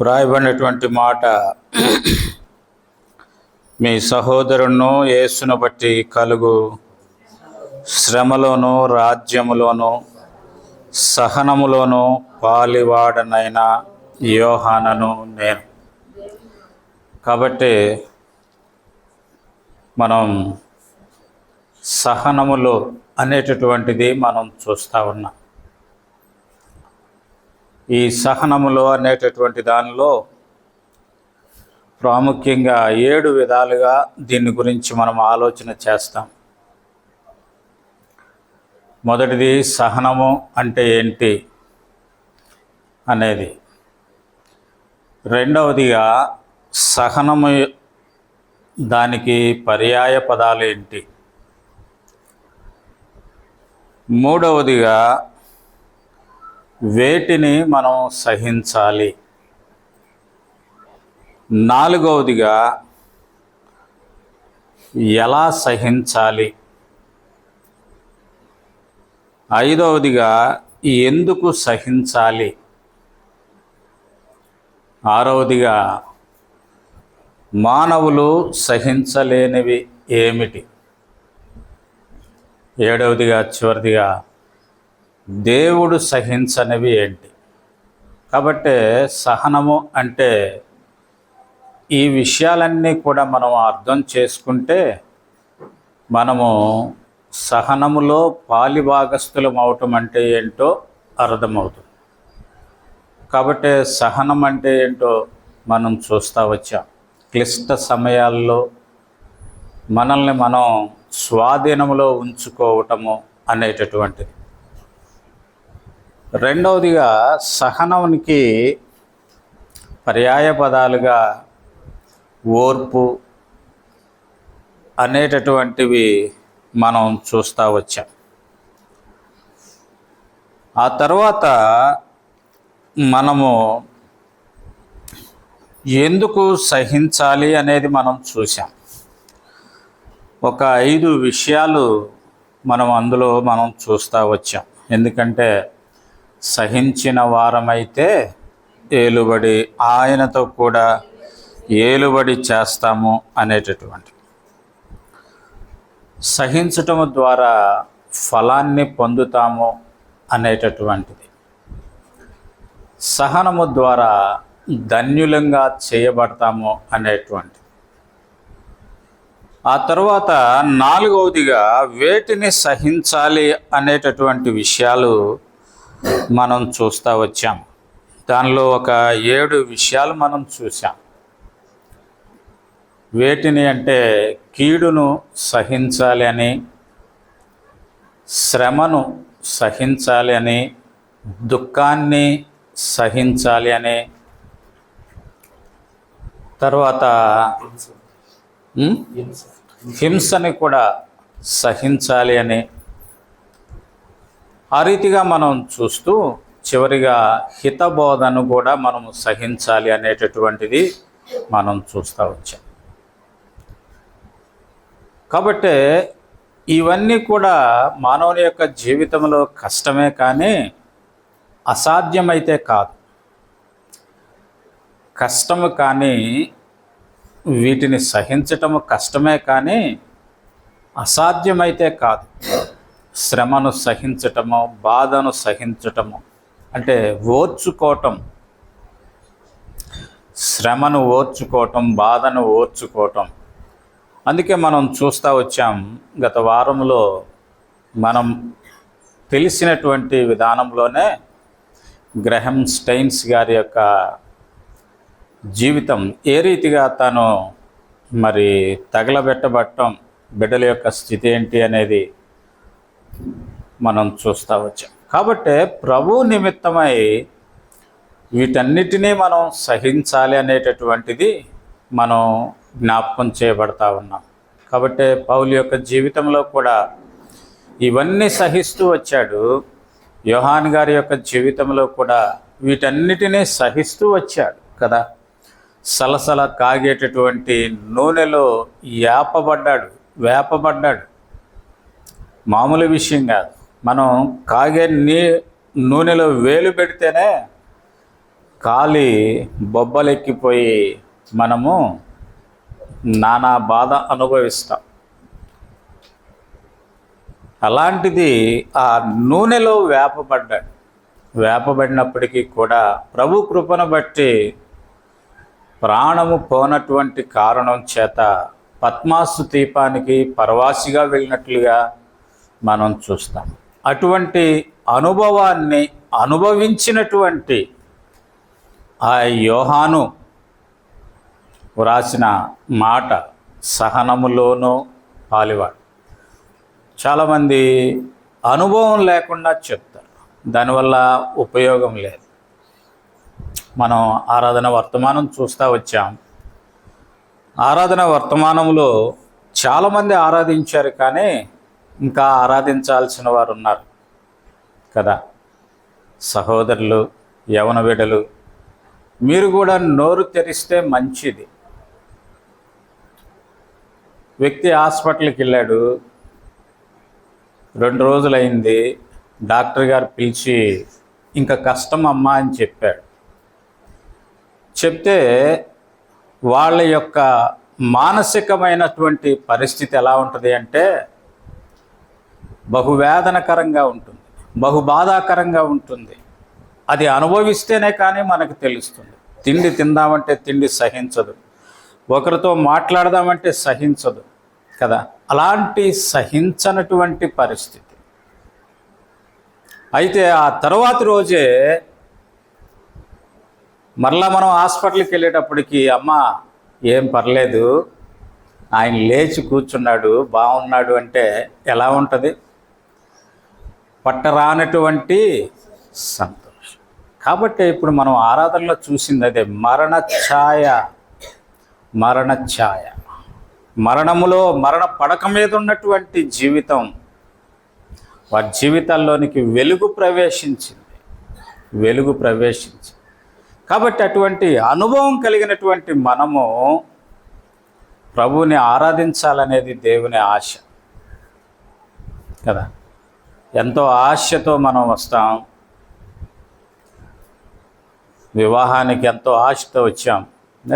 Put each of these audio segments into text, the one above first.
వ్రాయబడినటువంటి మాట మీ సహోదరును యేసును బట్టి కలుగు. శ్రమలోను రాజ్యములోను సహనములోను పాలివాడనైన యోహానను నేను. కాబట్టి మనం సహనములు అనేటటువంటిది మనం చూస్తూ ఉన్నాం. ఈ సహనములో అనేటటువంటి దానిలో ప్రాముఖ్యంగా ఏడు విధాలుగా దీని గురించి మనం ఆలోచన చేస్తాం. మొదటిది సహనము అంటే ఏంటి అనేది. రెండవదిగా సహనము దానికి పర్యాయ పదాలు ఏంటి. మూడవదిగా వేటిని మనం సహించాలి. నాలుగవదిగా ఎలా సహించాలి? ఐదవదిగా ఎందుకు సహించాలి? ఆరవదిగా మానవులు సహించలేనివి ఏమిటి? ఏడవదిగా చివరిదిగా దేవుడు సహించనివి ఏంటి? కాబట్టి సహనము అంటే ఈ విషయాలన్నీ కూడా మనం అర్థం చేసుకుంటే మనము సహనములో పాలిభాగస్థులం అవటం అంటే ఏంటో అర్థమవుతుంది. కాబట్టి సహనం అంటే ఏంటో మనం చూస్తూ వచ్చాం. క్లిష్ట సమయాల్లో మనల్ని మనం స్వాధీనంలో ఉంచుకోవటము అనేటటువంటిది. రెండవదిగా సహనానికి పర్యాయ పదాలుగా ఓర్పు అనేటటువంటివి మనం చూస్తూ వచ్చాం. ఆ తర్వాత మనము ఎందుకు సహించాలి అనేది మనం చూసాం ఒక ఐదు విషయాలు మనం అందులో మనం చూస్తూ వచ్చాం. ఎందుకంటే సహించిన వారమైతే ఏలుబడి ఆయనతో కూడా ఏలుబడి చేస్తాము అనేటటువంటి. సహించటము ద్వారా ఫలాన్ని పొందుతాము అనేటటువంటిది. సహనము ద్వారా ధన్యులంగా చేయబడతాము అనేటువంటిది ఆ తర్వాత నాలుగవదిగా వేటిని సహించాలి అనేటటువంటి విషయాలు మనం చూస్తూ వచ్చాం. దానిలో ఒక ఏడు విషయాలు మనం చూసాం వేటిని అంటే కీడును సహించాలి అని శ్రమను సహించాలి అని దుఃఖాన్ని సహించాలి అని. తర్వాత హింసని కూడా సహించాలి అని. ఆ రీతిగా మనం చూస్తూ చివరిగా హితబోధను కూడా మనం సహించాలి అనేటటువంటిది మనం చూస్తూ వచ్చాం. కాబట్టి ఇవన్నీ కూడా మానవుని యొక్క జీవితంలో కష్టమే కానీ అసాధ్యమైతే కాదు. కష్టము కానీ వీటిని సహించటము కష్టమే కానీ అసాధ్యమైతే కాదు. శ్రమను సహించటము బాధను సహించటము అంటే ఓర్చుకోవటం. శ్రమను ఓర్చుకోవటం బాధను ఓర్చుకోవటం. అందుకే మనం చూస్తూ వచ్చాం గత వారంలో మనం తెలిసినటువంటి విధానంలోనే గ్రహం స్టైన్స్ గారి యొక్క జీవితం. ఏ రీతిగా తను మరి తగలబెట్టబట్టం బిడ్డల యొక్క స్థితి ఏంటి అనేది మనం చూస్తూ వచ్చాం. కాబట్టి ప్రభు నిమిత్తమై వీటన్నిటినీ మనం సహించాలి అనేటటువంటిది మనం జ్ఞాపకం చేయబడతా ఉన్నాం. కాబట్టి పౌలు యొక్క జీవితంలో కూడా ఇవన్నీ సహిస్తూ వచ్చాడు. యోహాన్ గారి యొక్క జీవితంలో కూడా వీటన్నిటినీ సహిస్తూ వచ్చాడు కదా. సలసల కాగేటటువంటి నూనెలో యాపబడ్డాడు వేపబడ్డాడు. మామూలు విషయం కాదు. మనం కాగే నీ నూనెలో వేలు పెడితేనే కాలి బొబ్బలెక్కిపోయి మనము నానా బాధ అనుభవిస్తాం. అలాంటిది ఆ నూనెలో వేపబడ్డాడు వేపబడినప్పటికీ కూడా ప్రభు కృపను బట్టి ప్రాణము పోనటువంటి కారణం చేత పద్మాసు దీపానికి పరవాసిగా వెళ్ళినట్లుగా మనం చూస్తాం. అటువంటి అనుభవాన్ని అనుభవించినటువంటి ఆ యోహాను వ్రాసిన మాట సహనములోనూ పాలివాడు. చాలామంది అనుభవం లేకుండా చెప్తారు. దానివల్ల ఉపయోగం లేదు. మనం ఆరాధన వర్తమానం చూస్తూ వచ్చాం. ఆరాధన వర్తమానంలో చాలామంది ఆరాధించారు కానీ ఇంకా ఆరాధించాల్సిన వారు ఉన్నారు కదా. సహోదరులు యవన బిడ్డలు మీరు కూడా నోరు తెరిస్తే మంచిది. వ్యక్తి హాస్పిటల్కి వెళ్ళాడు. రెండు రోజులైంది. డాక్టర్ గారు పిలిచి ఇంకా కష్టం అమ్మా అని చెప్పాడు. చెప్తే వాళ్ళ యొక్క మానసికమైనటువంటి పరిస్థితి ఎలా ఉంటుంది అంటే బహువేదనకరంగా ఉంటుంది బహు బాధాకరంగా ఉంటుంది. అది అనుభవిస్తేనే కానీ మనకు తెలుస్తుంది. తిండి తిందామంటే తిండి సహించదు. ఒకరితో మాట్లాడదామంటే సహించదు కదా? అలాంటి సహించనటువంటి పరిస్థితి. అయితే ఆ తర్వాతి రోజే మరలా మనం హాస్పిటల్కి వెళ్ళేటప్పటికి అమ్మ ఏం పర్లేదు. ఆయన లేచి కూర్చున్నాడు బాగున్నాడు అంటే ఎలా ఉంటుంది? పట్టరానటువంటి సంతోషం. కాబట్టి ఇప్పుడు మనం ఆరాధనలో చూసింది అదే మరణ ఛాయ మరణ ఛాయ మరణములో మరణ పడక మీద ఉన్నటువంటి జీవితం వారి జీవితాల్లోనికి వెలుగు ప్రవేశించింది. వెలుగు ప్రవేశించింది. కాబట్టి అటువంటి అనుభవం కలిగినటువంటి మనము ప్రభువుని ఆరాధించాలనేది దేవుని ఆశ. కదా? ఎంతో ఆశతో మనం వస్తాం. వివాహానికి ఎంతో ఆశతో వచ్చాం.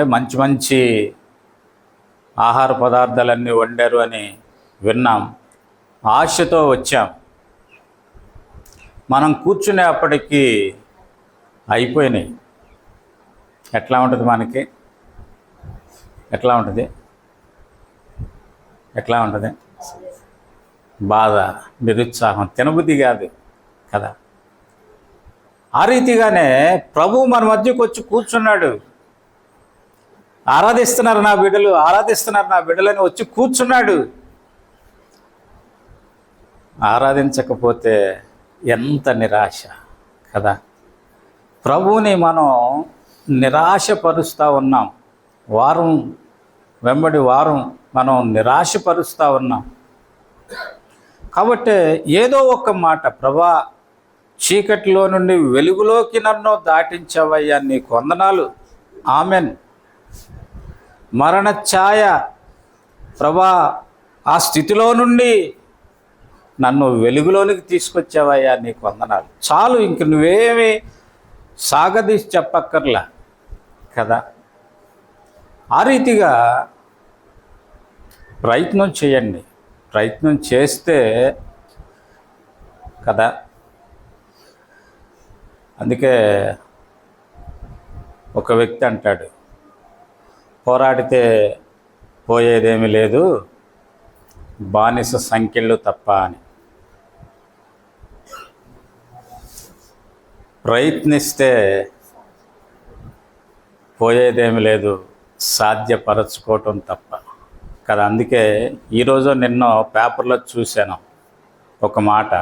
మంచి మంచి ఆహార పదార్థాలన్నీ వండారు అని విన్నాం. ఆశతో వచ్చాం. మనం కూర్చునేప్పటికీ అయిపోయినాయి. ఎట్లా ఉంటుంది మనకి? ఎట్లా ఉంటుంది? ఎట్లా ఉంటుంది? బాధ నిరుత్సాహం తినబుద్ధి కాదు కదా. ఆ రీతిగానే ప్రభు మన మధ్యకు వచ్చి కూర్చున్నాడు. ఆరాధిస్తున్నారు నా బిడ్డలు ఆరాధిస్తున్నారు నా బిడ్డలని వచ్చి కూర్చున్నాడు. ఆరాధించకపోతే ఎంత నిరాశ కదా. ప్రభువుని మనం నిరాశపరుస్తూ ఉన్నాం. వారం వెంబడి వారం మనం నిరాశపరుస్తూ ఉన్నాం. కాబట్టి ఏదో ఒక మాట ప్రభా చీకటిలో నుండి వెలుగులోకి నన్ను దాటించవయ్యా నీ కొందనాలు ఆమెన్. మరణ ఛాయ ప్రభా ఆ స్థితిలో నుండి నన్ను వెలుగులోనికి తీసుకొచ్చావయ్యా నీకు వందనాలు. చాలు ఇంక నువ్వేమి సాగదీసి చెప్పక్కర్లా కదా? ఆ రీతిగా ప్రయత్నం చేయండి. ప్రయత్నం చేస్తే కదా? అందుకే ఒక వ్యక్తి అంటాడు పోరాడితే పోయేదేమీ లేదు బానిస సంఖ్యలు తప్ప అని. ప్రయత్నిస్తే పోయేదేమి లేదు సాధ్యపరచుకోవటం తప్ప. కదా అందుకే ఈరోజు నిన్న పేపర్లో చూశాను ఒక మాట.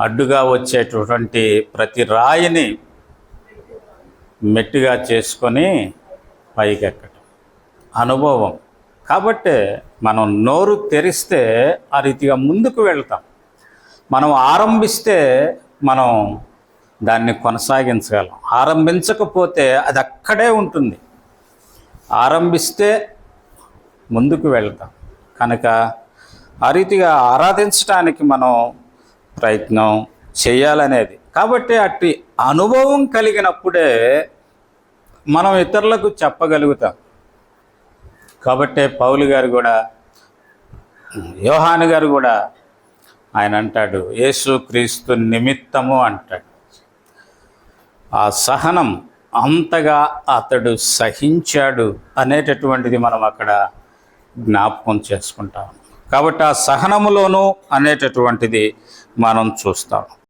అడ్డుగా వచ్చేటటువంటి ప్రతి రాయిని మెట్టుగా చేసుకొని పైకెక్కటం. అనుభవం. కాబట్టి మనం నోరు తెరిస్తే ఆ రీతిగా ముందుకు వెళ్తాం. మనం ఆరంభిస్తే మనం దాన్ని కొనసాగించగలం. ఆరంభించకపోతే అది అక్కడే ఉంటుంది. ఆరంభిస్తే ముందుకు వెళ్తాం. కనుక ఆ రీతిగా ఆరాధించడానికి మనం ప్రయత్నం చేయాలనేది. కాబట్టి అట్టి అనుభవం కలిగినప్పుడే మనం ఇతరులకు చెప్పగలుగుతాం. కాబట్టే పౌలు గారు కూడా యోహాను గారు కూడా ఆయన అంటాడు యేసు క్రీస్తు నిమిత్తము అంటాడు. ఆ సహనం అంతగా అతడు సహించాడు అనేటటువంటిది మనం అక్కడ జ్ఞాపకం చేసుకుంటాం. కాబట్టి ఆ సహనములోను అనేటటువంటిది మనం చూస్తాం.